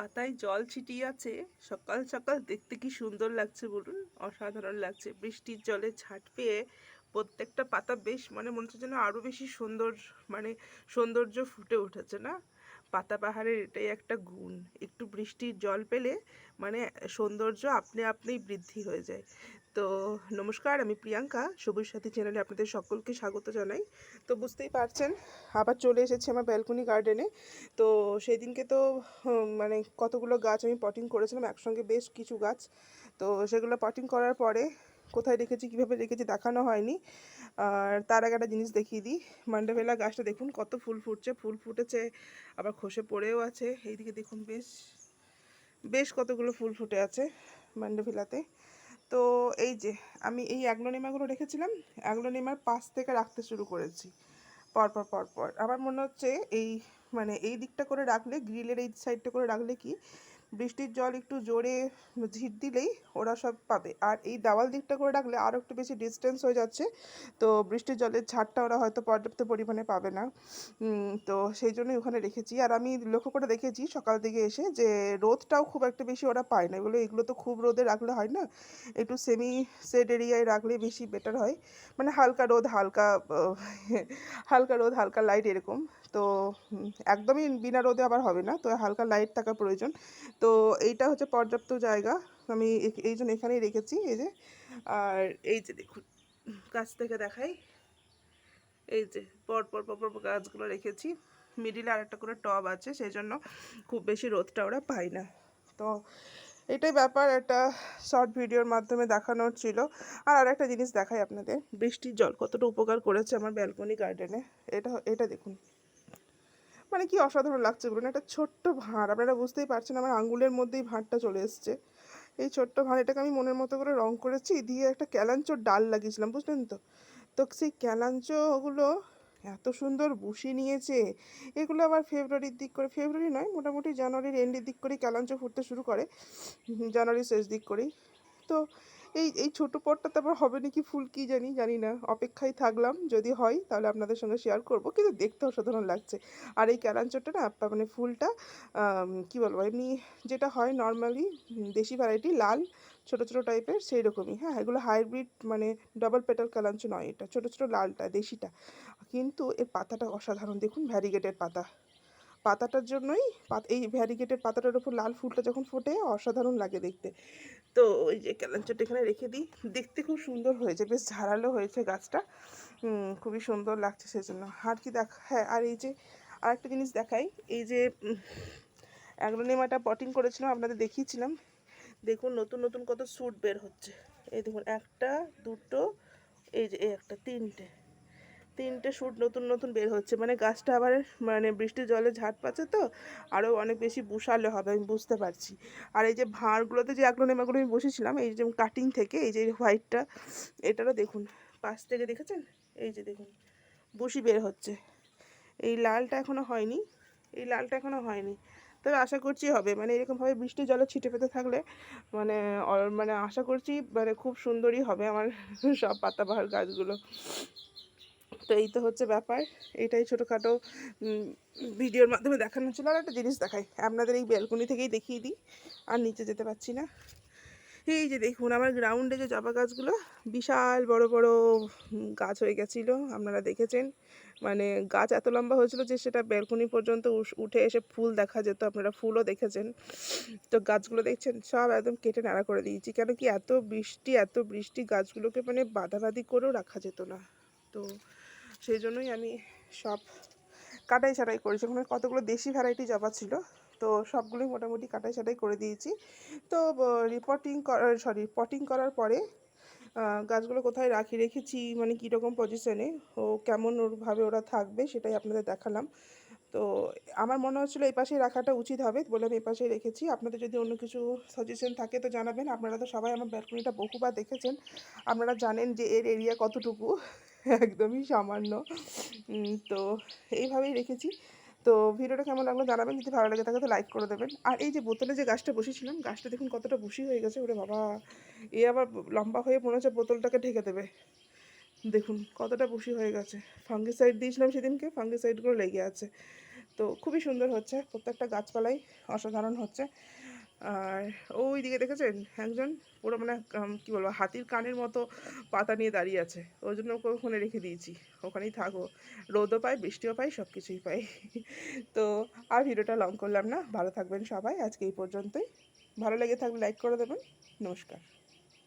পাতায় জল ছিটিয়ে আছে। সকাল সকাল দেখতে কি সুন্দর লাগছে বলুন? অসাধারণ লাগছে। বৃষ্টির জলে ছাট পেয়ে প্রত্যেকটা পাতা বেশ মানে মনে হচ্ছে যেন আরও বেশি সুন্দর মানে সৌন্দর্য ফুটে উঠেছে, না? পাতা পাহাড়ের এটাই একটা গুণ। একটু বৃষ্টির জল পেলে মানে সৌন্দর্য আপনি আপনিই বৃদ্ধি হয়ে যায়। তো নমস্কার, আমি প্রিয়াঙ্কা, সবুজ সাথী চ্যানেলে আপনাদের সকলকে স্বাগত জানাই। তো বুঝতেই পারছেন, আবার চলে এসেছি আমার ব্যালকনি গার্ডেনে তো সেই দিনকে তো মানে কতগুলো গাছ আমি পটিং করেছিলাম, একসঙ্গে বেশ কিছু গাছ। তো সেগুলো পটিং করার পরে কোথায় রেখেছি, কীভাবে রেখেছি দেখানো হয়নি। আর তার আগে একটা জিনিস দেখিয়ে দিই মান্ডাভেলা গাছটা দেখুন, কত ফুল ফুটছে, ফুল ফুটেছে, আবার খসে পড়েও আছে। এইদিকে দেখুন বেশ বেশ কতগুলো ফুল ফুটে আছে মান্ডাভিলাতে তো এই যে, আমি এই অ্যাগ্লোনিমাগুলো রেখেছিলাম, অ্যাগ্লোনিমার পাশ থেকে রাখতে শুরু করেছি, পরপর পরপর। আমার মনে হচ্ছে এই মানে এই দিকটা করে রাখলে, গ্রিলের এই সাইডটা করে রাখলে কি বৃষ্টির জল একটু জোরে ঝিট দিলেই ওরা সব পাবে। আর এই দেওয়াল দিকটা করে রাখলে আরও একটু বেশি ডিস্টেন্স হয়ে যাচ্ছে। তো বৃষ্টির জলের ঝাড়টা ওরা হয়তো পর্যাপ্ত পরিমাণে পাবে না। তো সেই জন্যই ওখানে রেখেছি। আর আমি লক্ষ্য করে দেখেছি সকাল দিকে এসে যে রোদটাও খুব একটা বেশি ওরা পায় না। এগুলো এগুলো তো খুব রোদে রাখলে হয় না? একটু সেমি সেড এরিয়ায় রাখলে বেশি বেটার হয়। মানে হালকা রোদ, হালকা হালকা রোদ, হালকা লাইট এরকম। তো একদমই বিনা রোদে আবার হবে না। তো হালকা লাইট থাকা প্রয়োজন। তো এইটা হচ্ছে পর্যাপ্ত জায়গা। আমি এই জন্য এখানেই রেখেছি, এই যে। আর এই যে দেখুন কাছ থেকে দেখাই। এই যে পর পর পর পর গাছগুলো রেখেছি। মিডিলে আর একটা করে টব আছে, সেই জন্য খুব বেশি রোদটা ওরা পায় না। তো এটাই ব্যাপার, একটা শর্ট ভিডিওর মাধ্যমে দেখানোর ছিল। আর আর একটা জিনিস দেখাই আপনাদের। বৃষ্টির জল কতটা উপকার করেছে আমার ব্যালকনি গার্ডেনে। এটা এটা দেখুন। মানে কি অসাধারণ লাগছে বলুন? একটা ছোট্ট ভাঁড়। আপনারা বুঝতেই পারছেন আমার আঙ্গুলের মধ্যেই ভাঁড়টা চলে এসছে। এই ছোট্ট ভাঁড় এটাকে আমি মনের মতো করে রং করেছি, দিয়ে একটা ক্যালাঞ্চোর ডাল লাগিয়েছিলাম, বুঝলেন তো? তো সেই ক্যালাঞ্চোগুলো এত সুন্দর বুশি নিয়েছে। এগুলো আবার ফেব্রুয়ারির দিক করে, ফেব্রুয়ারি নয়, মোটামুটি জানুয়ারির এন্ডের দিক করেই ক্যালাঞ্চো ফুটতে শুরু করে। জানুয়ারির শেষ দিক করেই। তো এই এই ছোটো পটটাতে আবার হবে নাকি ফুল কি জানি জানি না। অপেক্ষায় থাকলাম, যদি হয় তাহলে আপনাদের সঙ্গে শেয়ার করব, কিন্তু দেখতে অসাধারণ লাগছে। আর এই ক্যালাঞ্চোটা না মানে ফুলটা কি বলব, এমনি যেটা হয় নর্মালি দেশি ভ্যারাইটি লাল, ছোটো ছোটো টাইপের সেই রকমই হ্যাঁ এগুলো হাইব্রিড মানে ডাবল পেটাল কালাঞ্চো নয় এটা, ছোটো ছোটো লালটা, দেশিটা। কিন্তু এর পাতাটা অসাধারণ, দেখুন ভ্যারিগেটেড পাতা। পাতাটার জন্যই এই ভ্যারিগেটেড পাতাটার উপর লাল ফুলটা যখন ফোটে, অসাধারণ লাগে দেখতে। তো ওই যে ক্যালাঞ্চোটা এখানে রেখে দিই। দেখতে খুব সুন্দর হয়েছে, বেশ ঝাড়ালো হয়েছে গাছটা। খুবই সুন্দর লাগছে সেজন্য। আর কি দেখ হ্যাঁ আর এই যে আরেকটা জিনিস দেখাই। এই যে অ্যাগ্রোনেমাটা পটিং করেছিলাম, আপনাদের দেখিয়েছিলাম। দেখুন, নতুন নতুন কত স্যুট বের হচ্ছে। এই দেখুন, একটা, দুটো, এই যে, এই একটা, তিনটে। তিনটে শ্যুট নতুন নতুন বের হচ্ছে। মানে গাছটা আবার মানে বৃষ্টির জলে ঝাড় পাচ্ছে তো আরও অনেক বেশি বুসালে হবে, আমি বুঝতে পারছি। আর এই যে ভাঁড়গুলোতে যে আগ্রহ নেমাগুলো আমি বসেছিলাম, এই যে কাটিং থেকে, এই যে হোয়াইটটা এটারও দেখুন, পাশ থেকে দেখেছেন? এই যে দেখুন, বুশি বের হচ্ছে। এই লালটা এখনও হয়নি, এই লালটা এখনও হয়নি। তবে আশা করছি হবে মানে এরকমভাবে বৃষ্টির জলে ছিটে পেতে থাকলে মানে মানে আশা করছি মানে খুব সুন্দরই হবে আমার সব পাতাবাহার গাছগুলো। তো এই তো হচ্ছে ব্যাপার। এটাই ছোটোখাটো ভিডিওর মাধ্যমে দেখানো ছিল আর একটা জিনিস দেখাই, আপনাদের এই ব্যালকনি থেকেই দেখিয়ে দিই। আর নিচে যেতে পারছি না। এই যে দেখুন, আমার গ্রাউন্ডে যে জবা গাছগুলো, বিশাল বড় বড় গাছ হয়ে গেছিল। আপনারা দেখেছেন? মানে গাছ এত লম্বা হয়েছিল যে সেটা ব্যালকনি পর্যন্ত উঠে এসে ফুল দেখা যেত। আপনারা ফুলও দেখেছেন। তো গাছগুলো দেখছেন, সব একদম কেটে নাড়া করে দিয়েছি। কেন কি এত বৃষ্টি এত বৃষ্টি, গাছগুলোকে মানে বাঁধাবাঁধি করেও রাখা যেত না। তো সেই জন্যই আমি সব কাটাই ছাটাই করেছি। ওখানে কতগুলো দেশি ভ্যারাইটি জবা ছিল, তো সবগুলোই মোটামুটি কাটাই ছাটাই করে দিয়েছি। তো রিপোর্টিং করার সরি পটিং করার পরে গাছগুলো কোথায় রাখি, রেখেছি মানে কীরকম পজিশনে ও কেমন ওরভাবে ওরা থাকবে সেটাই আপনাদের দেখালাম। তো, আমার মনে হচ্ছিল এই পাশেই রাখাটা উচিত হবে, বলে আমি এই পাশেই রেখেছি। আপনাদের যদি অন্য কিছু সাজেশন থাকে তো জানাবেন। আপনারা তো সবাই আমার ব্যালকনিটা বহুবার দেখেছেন। আপনারা জানেন যে এর এরিয়া কতটুকু। একদমই সামান্য। তো এইভাবেই রেখেছি। তো ভিডিওটা কেমন লাগল জানাবেন। যদি ভালো লাগে থাকে তো লাইক করে দেবেন। আর এই যে বোতলে যে গাছটা বসেছিলাম, গাছটা দেখুন কতটা বুশি হয়ে গেছে। ওরে বাবা! এ আবার লম্বা হয়ে মনে হচ্ছে বোতলটাকে ঢেকে দেবে। দেখুন কতটা বুশি হয়ে গেছে। ফাঙ্গিসাইড দিয়েছিলাম সেদিনকে, ফাঙ্গিসাইডগুলো লেগে আছে। তো খুবই সুন্দর হচ্ছে। প্রত্যেকটা গাছপালাই অসাধারণ হচ্ছে। আর ওই দিকে দেখেছেন? একজন পুরো মানে কি বলব, হাতির কানের মতো পাতা নিয়ে দাঁড়িয়ে আছে। ওই জন্য ওকে ওখানে রেখে দিয়েছি। ওখানেই থাকো। রোদও পাই বৃষ্টিও পাই সব কিছুই পাই তো আর ভিডিওটা লং করলাম না। ভালো থাকবেন সবাই। আজকে এই পর্যন্তই। ভালো লেগে থাকলে লাইক করে দেবেন। নমস্কার।